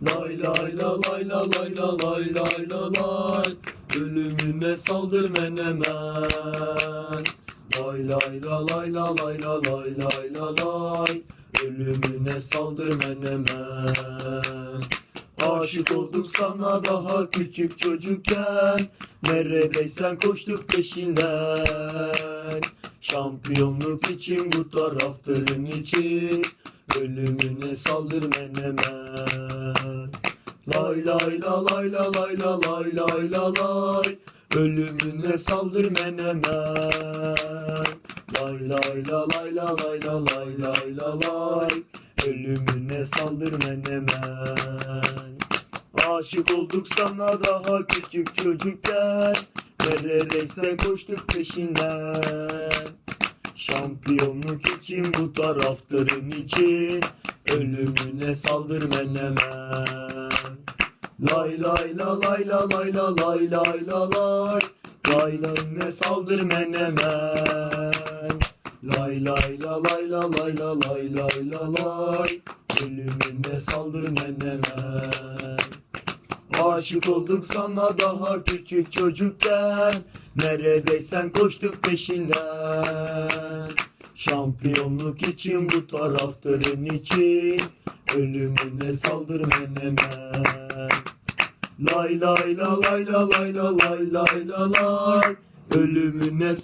Lay lay la lay la lay la lay lay la lay. Ölümüne saldır menemen Lay lay la lay la lay la lay lay la lay. Ölümüne saldır menemen Aşık oldum sana daha küçük çocukken. Neredeysen koştuk peşinden. Şampiyonluk için bu taraftarın için. Ölümüne saldır menemen Lay lay la lay la lay la lay lay la lay. Ölümüne saldır menemen Lay lay la lay la lay la lay lay la lay. Ölümüne saldır menemen Aşık olduk sana daha küçük çocukken. Neredeyse koştuk peşinden. Şampiyonluk için bu taraftarın için. Ölümüne saldır menemen Lay lay la lay la lay la lay lay la lay. Lay lay saldır menemen Lay lay la lay la lay la lay lay la lay. Ölümüne saldır menemen Aşık olduk sana daha küçük çocukken. Neredeysen koştuk peşinden Şampiyonluk için bu taraftarın için Ölümüne saldır menemen Lay lay la lay la lay la lay lay la lay. Ölümüne